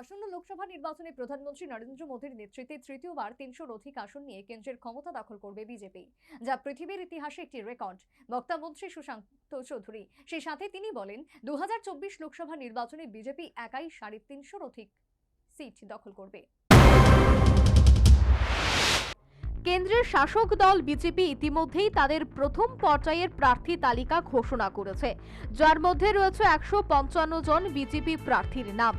আসন্ন লোকসভা নির্বাচনে প্রধানমন্ত্রী নরেন্দ্র মোদীর নেতৃত্বে তৃতীয়বার তিনশোর অধিক আসন নিয়ে কেন্দ্রের ক্ষমতা দখল করবে বিজেপি, যা পৃথিবীর ইতিহাসে একটি রেকর্ড। বক্তা মন্ত্রী সুশান্ত চৌধুরী, সেই সাথে তিনি বলেন দু হাজার চব্বিশ লোকসভা নির্বাচনে বিজেপি একাই সাড়ে তিনশোর অধিক সিট দখল করবে। কেন্দ্রের শাসক দল বিজেপি ইতিমধ্যেই তাদের প্রথম পর্যায়ের প্রার্থী তালিকা ঘোষণা করেছে। যার মধ্যে রয়েছে একশো পঞ্চান্ন জন বিজেপি প্রার্থীর নাম।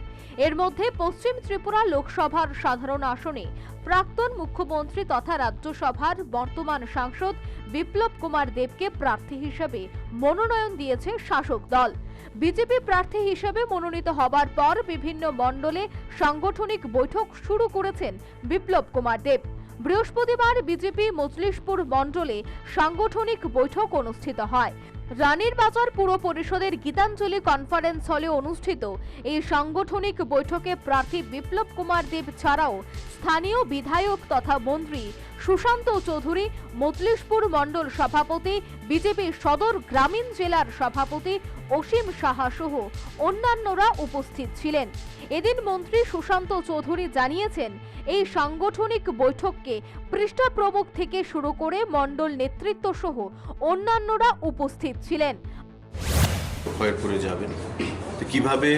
এর মধ্যে পশ্চিম ত্রিপুরা লোকসভার সাধারণ আসনে প্রাক্তন মুখ্যমন্ত্রী তথা রাজ্যসভার বর্তমান সাংসদ বিপ্লব কুমার দেবকে প্রার্থী হিসেবে মনোনয়ন দিয়েছে শাসক দল। বিজেপি প্রার্থী হিসেবে মনোনীত হবার পর বিভিন্ন মণ্ডলে সাংগঠনিক বৈঠক শুরু করেছেন বিপ্লব কুমার দেব। বৃহস্পতিবার বিজেপি মজলিশপুর মণ্ডলে সাংগঠনিক বৈঠক অনুষ্ঠিত হয়। রানীর বাজার পুর পরিষদের গীতাঞ্জলি কনফারেন্স হলে অনুষ্ঠিত এই সাংগঠনিক বৈঠকে প্রার্থী বিপ্লব কুমার দেব ছাড়াও স্থানীয় বিধায়ক তথা মন্ত্রী সুশান্ত চৌধুরী, মজলিশপুর মণ্ডল সভাপতি, বিজেপি সদর গ্রামীণ জেলার সভাপতি অসীম সাহা সহ অন্যান্যরা উপস্থিত ছিলেন। এদিন মন্ত্রী সুশান্ত চৌধুরী জানিয়েছেন, এই সাংগঠনিক বৈঠককে পৃষ্ঠা প্রমুখ থেকে শুরু করে মণ্ডল নেতৃত্ব সহ অন্যান্যরা উপস্থিত ছিলেন। যাবেন। কীভাবে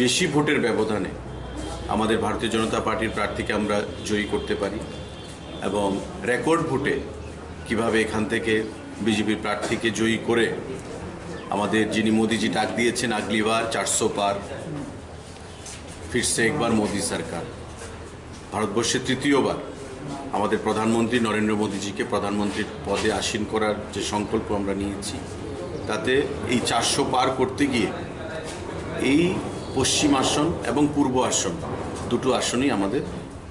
বেশি ভোটের ব্যবধানে আমাদের ভারতীয় জনতা পার্টির প্রার্থীকে আমরা জয়ী করতে পারি? এবং রেকর্ড ভোটে কীভাবে এখান থেকে বিজেপির প্রার্থীকে জয়ী করে আমাদের যিনি মোদিজি ডাক দিয়েছেন আগলিবার চারশো পার, ফিরছে একবার মোদি সরকার। ভারতবর্ষে তৃতীয়বার আমাদের প্রধানমন্ত্রী নরেন্দ্র মোদীজিকে প্রধানমন্ত্রীর পদে আসীন করার যে সংকল্প আমরা নিয়েছি, তাতে এই চারশো পার করতে গিয়ে এই পশ্চিম আসন এবং পূর্ব আসন, দুটো আসনই আমাদের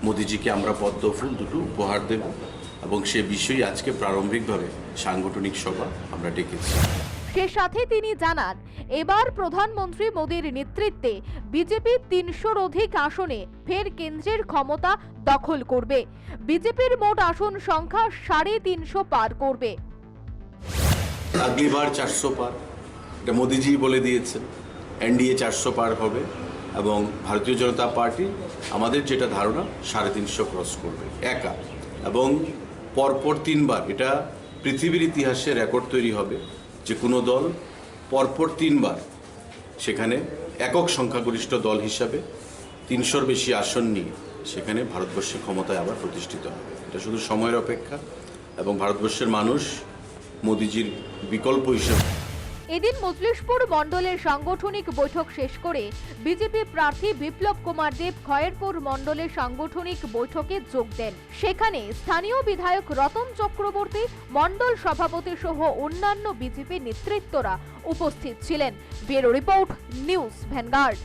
মোদিজিকে আমরা পদ্ম ফুল দুটো উপহার দেব এবং সে বিষয়ে আজকে প্রারম্ভিকভাবে সাংগঠনিক সভা আমরা ডেকেছি। সে সাথে তিনি জানান এবার প্রধানমন্ত্রী মোদীর নেতৃত্বে বিজেপি তিনশোর অধিক আসনে ফের কেন্দ্রের ক্ষমতা দখল করবে। বিজেপির মোট আসন সংখ্যা সাড়ে তিনশো পার করবে। আগলিবার চারশো পার এটা মোদিজি বলে দিয়েছেন এনডিএ চারশো পার হবে। এবং ভারতীয় জনতা পার্টি আমাদের যেটা ধারণা, সাড়ে তিনশো ক্রস করবে। একা। এবং পরপর তিনবার, এটা পৃথিবীর ইতিহাসে রেকর্ড তৈরি হবে, যে কোনো দল পরপর তিনবার সেখানে একক সংখ্যাগরিষ্ঠ দল হিসাবে তিনশোর বেশি আসন নিয়ে সেখানে ভারতবর্ষের ক্ষমতায় আবার প্রতিষ্ঠিত হবে। এটা শুধু সময়ের অপেক্ষা। এবং ভারতবর্ষের মানুষ মোদিজির বিকল্প হিসেবে এদিন মজলিশপুর মণ্ডলের সাংগঠনিক বৈঠক শেষ করে বিজেপি প্রার্থী বিপ্লব কুমার দেব খয়েরপুর মণ্ডলের সাংগঠনিক বৈঠকে যোগ দেন। সেখানে স্থানীয় বিধায়ক রতন চক্রবর্তী, মণ্ডল সভাপতি সহ অন্যান্য বিজেপি নেতৃত্বরা উপস্থিত ছিলেন। Bureau report, news Vanguard.